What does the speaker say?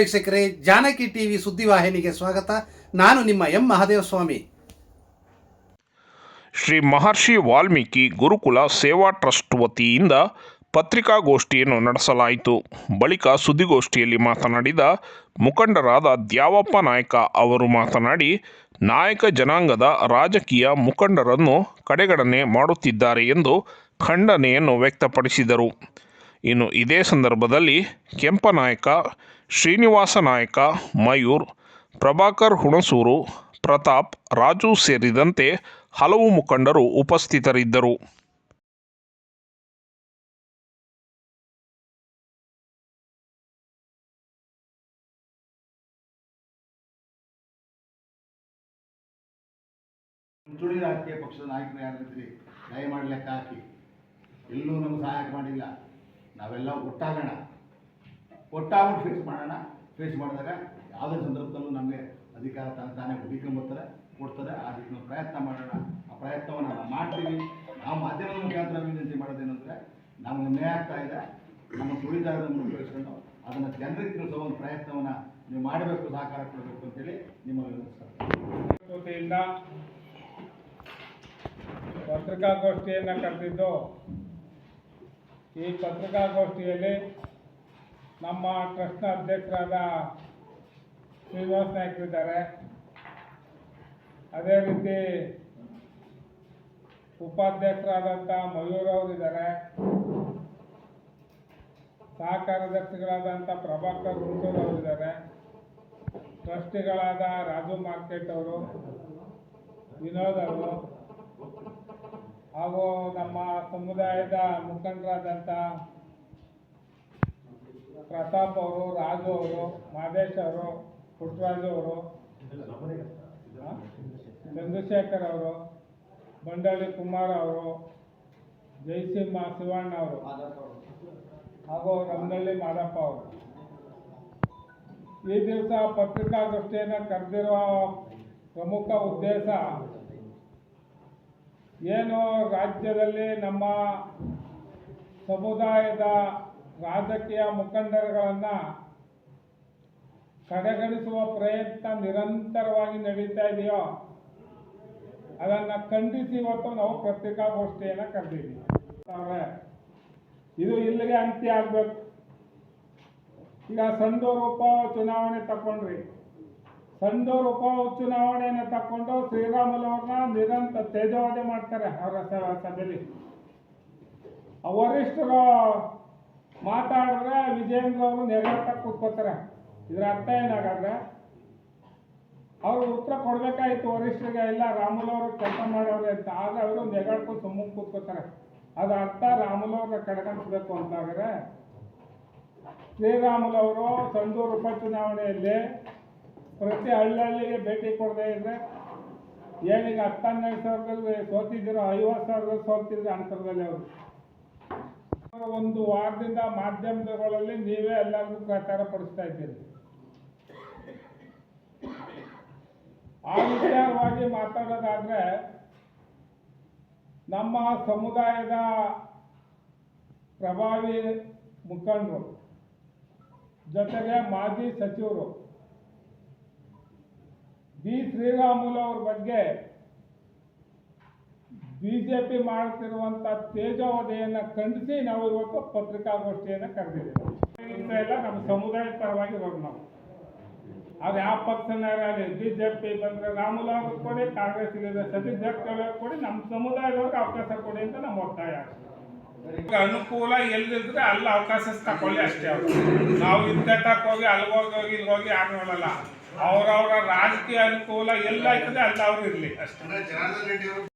ವೀಕ್ಷಕರೇ, ಜಾನಕಿ ಟಿವಿ ಸುದ್ದಿವಾಹಿನಿಗೆ ಸ್ವಾಗತ. ನಾನು ನಿಮ್ಮ ಎಂ ಮಹಾದೇವ ಸ್ವಾಮಿ ಶ್ರೀ ಮಹರ್ಷಿ ವಾಲ್ಮೀಕಿ ಗುರುಕುಲ ಸೇವಾ ಟ್ರಸ್ಟ್ ವತಿಯಿಂದ ಪತ್ರಿಕಾಗೋಷ್ಠಿಯನ್ನು ನಡೆಸಲಾಯಿತು. ಬಳಿಕ ಸುದ್ದಿಗೋಷ್ಠಿಯಲ್ಲಿ ಮಾತನಾಡಿದ ಮುಖಂಡರಾದ ದ್ಯಾವಪ್ಪ ನಾಯಕ ಅವರು ಮಾತನಾಡಿ, ನಾಯಕ ಜನಾಂಗದ ರಾಜಕೀಯ ಮುಖಂಡರನ್ನು ಕಡೆಗಣನೆ ಮಾಡುತ್ತಿದ್ದಾರೆ ಎಂದು ಖಂಡನೆಯನ್ನು ವ್ಯಕ್ತಪಡಿಸಿದರು. ಇನ್ನು ಇದೇ ಸಂದರ್ಭದಲ್ಲಿ ಕೆಂಪನಾಯಕ ಶ್ರೀನಿವಾಸ ನಾಯಕ, ಮಯೂರ್, ಪ್ರಭಾಕರ್ ಹುಣಸೂರು, ಪ್ರತಾಪ್, ರಾಜು ಸೇರಿದಂತೆ ಹಲವು ಮುಖಂಡರು ಉಪಸ್ಥಿತರಿದ್ದರು. ಮುಂಚೂಣಿ ರಾಜಕೀಯ ಪಕ್ಷದ ನಾಯಕರು ಯಾರಿದ್ರಿ ದಯಮಾಡಿ ಲೆಕ್ಕ ಹಾಕಿ. ಎಲ್ಲೂ ನಮ್ಗೆ ಸಹಾಯ ಮಾಡಿಲ್ಲ. ನಾವೆಲ್ಲ ಒಟ್ಟಾಗೋಣ. ಒಟ್ಟಾಗ್ಬಿಟ್ಟು ಫೇಸ್ ಮಾಡೋಣ. ಫೇಸ್ ಮಾಡಿದಾಗ ಯಾವುದೇ ಸಂದರ್ಭದಲ್ಲೂ ನಮಗೆ ಅಧಿಕಾರ ತಾನೇ ತಾನೇ ಹುಡುಕೊಂಬರ್ತಾರೆ ಕೊಡ್ತಾರೆ. ಆ ರೀತಿ ನಾವು ಪ್ರಯತ್ನ ಮಾಡೋಣ. ಆ ಪ್ರಯತ್ನವನ್ನು ನಾವು ಮಾಡ್ತೀವಿ. ನಾವು ಮಾಧ್ಯಮದ ಮುಖಾಂತರ ವಿನಂತಿ ಮಾಡೋದೇನಂದರೆ ನಮಗೆ ನ್ಯಾಯ ಆಗ್ತಾ ಇದೆ. ನಮ್ಮ ತುಳಿದಾರರನ್ನು ಉಪಯೋಗಿಸ್ಕೊಂಡು ಅದನ್ನು ಜನರಿಗೆ ತಿಳಿಸೋ ಒಂದು ಪ್ರಯತ್ನವನ್ನು ನೀವು ಮಾಡಬೇಕು, ಸಹಕಾರ ಕೊಡಬೇಕು ಅಂತೇಳಿ ವತಿಯಿಂದ ಪತ್ರಿಕಾಗೋಷ್ಠಿಯನ್ನು ಕರೆದಿದ್ದು ಈ ಪತ್ರಿಕಾಗೋಷ್ಠಿಯಲ್ಲಿ ನಮ್ಮ ಟ್ರಸ್ಟ್ನ ಅಧ್ಯಕ್ಷರಾದ ಶ್ರೀನಿವಾಸ್ ನಾಯ್ಕರಿದ್ದಾರೆ ಅದೇ ರೀತಿ ಉಪಾಧ್ಯಕ್ಷರಾದಂಥ ಮಯೂರ್ ಅವರಿದ್ದಾರೆ ಸಹ ಕಾರ್ಯದರ್ಶಿಗಳಾದಂಥ ಪ್ರಭಾಕರ್ ಹುಣಸೂರ್ ಅವರು ಇದ್ದಾರೆ. ಟ್ರಸ್ಟಿಗಳಾದ ರಾಜು ಮಾರ್ಕೆಟ್ ಅವರು, ವಿನೋದ್ ಅವರು ಹಾಗೂ ನಮ್ಮ ಸಮುದಾಯದ ಮುಖಂಡರಾದಂಥ ಪ್ರತಾಪ್ ಅವರು, ರಾಜು ಅವರು, ಮಾದೇಶ್ ಅವರು, ಪುಟ್ಟರಾಜು ಅವರು? ಚಂದ್ರಶೇಖರ್ ಅವರು, ಬಂಡಳ್ಳಿ ಕುಮಾರ್ ಅವರು ಜಯಸಿಂಹ ಶಿವಣ್ಣ ಅವರು, ಹಾಗೂ ರಂಗಳ್ಳಿ ಮಾದಪ್ಪ ಅವರು ಈ ದಿವಸ ಪತ್ರಿಕಾಗೋಷ್ಠಿಯನ್ನು ಕರೆದಿರುವ ಪ್ರಮುಖ ಉದ್ದೇಶ ಏನು ರಾಜ್ಯದಲ್ಲಿ ನಮ್ಮ ಸಮುದಾಯದ ರಾಜಕೀಯ ಮುಖಂಡರುಗಳನ್ನು ಕಡೆಗಣಿಸುವ ಪ್ರಯತ್ನ ನಿರಂತರವಾಗಿ ನಡೀತಾ ಇದೆಯೋ, ಅದನ್ನು ಖಂಡಿಸಿ ಇವತ್ತು ನಾವು ಪತ್ರಿಕಾಗೋಷ್ಠಿಯನ್ನು ಕರೆದಿದ್ದೀವಿ. ಇದು ಇಲ್ಲಿಗೆ ಅಂತ್ಯ ಆಗಬೇಕು. ಈಗ ಸಂಡೂರು ಉಪ ಚುನಾವಣೆ ತಕೊಂಡ್ರಿ. ಸಂಡೂರು ಉಪ ಚುನಾವಣೆಯನ್ನು ತಕೊಂಡು ಶ್ರೀರಾಮುಲು ಅವ್ರನ್ನ ನಿರಂತರ ತೇಜವಾದಿ ಮಾಡ್ತಾರೆ ಅವರ ಸಭೆಯಲ್ಲಿ ವರಿಷ್ಠರು ಮಾತಾಡಿದ್ರೆ ವಿಜೇಂದ್ರ ಅವರು ನೆಗಾಡ್ತಾ ಕೂತ್ಕೋತಾರೆ. ಇದ್ರ ಅರ್ಥ ಏನಾಗಾದ್ರೆ, ಅವರು ಉತ್ತರ ಕೊಡ್ಬೇಕಾಯ್ತು ವರಿಷ್ಠರಿಗೆ, ಇಲ್ಲ ರಾಮುಲು ಅವರು ಕೆಲಸ ಮಾಡವ್ರೆ ಅಂತ, ಆದ್ರೆ ಅವರು ನೆಗಾಡ್ಕೊಂಡು ಸುಮ್ಮನೆ ಕೂತ್ಕೋತಾರೆ. ಅದು ಅರ್ಥ ರಾಮುಲು ಅವ್ರನ್ನ ಕಡೆಗಣಿಸ್ಬೇಕು ಅಂತಾದ್ರೆ ಶ್ರೀರಾಮುಲು ಅವರು ಸಂಡೂರು ಉಪಚುನಾವಣೆಯಲ್ಲಿ ಪ್ರತಿ ಹಳ್ಳಿಗೆ ಭೇಟಿ ಕೊಡದೇ ಇದ್ರೆ ಏನೀಗ ಹತ್ತನ್ನೆರಡು ಸಾವಿರದಲ್ಲಿ ಸೋತಿದ್ದೀರೋ ಐವತ್ತು ಸಾವಿರದಲ್ಲಿ ಸೋತಿದ್ರು ಅಂತರದಲ್ಲಿ ಅವರು. ಒಂದು ವಾರದಿಂದ ಮಾಧ್ಯಮಗಳಲ್ಲಿ ನೀವೇ ಎಲ್ಲರಿಗೂ ಪ್ರಚಾರ ಪಡಿಸ್ತಾ ಇದ್ದೀರಿ. ಆ ವಿಚಾರವಾಗಿ ಮಾತಾಡೋದಾದ್ರೆ ನಮ್ಮ ಸಮುದಾಯದ ಪ್ರಭಾವಿ ಮುಖಂಡರು, ಜೊತೆಗೆ ಮಾಜಿ ಸಚಿವರು ಬಿ ಶ್ರೀರಾಮುಲು ಅವ್ರ ಬಗ್ಗೆ ಬಿಜೆಪಿ ಮಾಡುತ್ತಿರುವಂತ ತೇಜೋವಧೆಯನ್ನ ಖಂಡಿಸಿ ನಾವು ಇವತ್ತು ಪತ್ರಿಕಾಗೋಷ್ಠಿಯನ್ನು ಕರೆದಿದ್ದೇವೆ. ಎಲ್ಲ ನಮ್ಮ ಸಮುದಾಯದ ಪರವಾಗಿ ಇರೋದು ನಾವು. ಅದು ಯಾವ ಪಕ್ಷನಾಗಲಿ ಬಿಜೆಪಿ ಬಂದ್ರೆ ರಾಮುಲು ಅವ್ರಿಗೆ ಕೊಡಿ ಕಾಂಗ್ರೆಸ್ಗೆ ಸತೀಶ್ ಕೊಡಿ, ನಮ್ಮ ಸಮುದಾಯದವ್ರಿಗೆ ಅವಕಾಶ ಕೊಡಿ ಅಂತ ನಮ್ಮ ಒತ್ತಾಯ ಈಗ ಅನುಕೂಲ ಎಲ್ಲಿದ್ರೆ ಅಲ್ಲ ಅವಕಾಶ ತಕೊಳ್ಳಿ ಅಷ್ಟೇ ಅವರು. ನಾವು ಇದ್ದಕ್ಕೆ ಹೋಗಿ ಅಲ್ಲಿ ಹೋಗಿ ಇಲ್ಲಿ ಹೋಗಿ ಯಾರು ನೋಡಲ್ಲ ಅವರವರ ರಾಜಕೀಯ ಅನುಕೂಲ ಎಲ್ಲ ಆಯ್ತದೆ ಅಲ್ಲಿ ಅವ್ರು ಇರಲಿ ಅಷ್ಟೇ.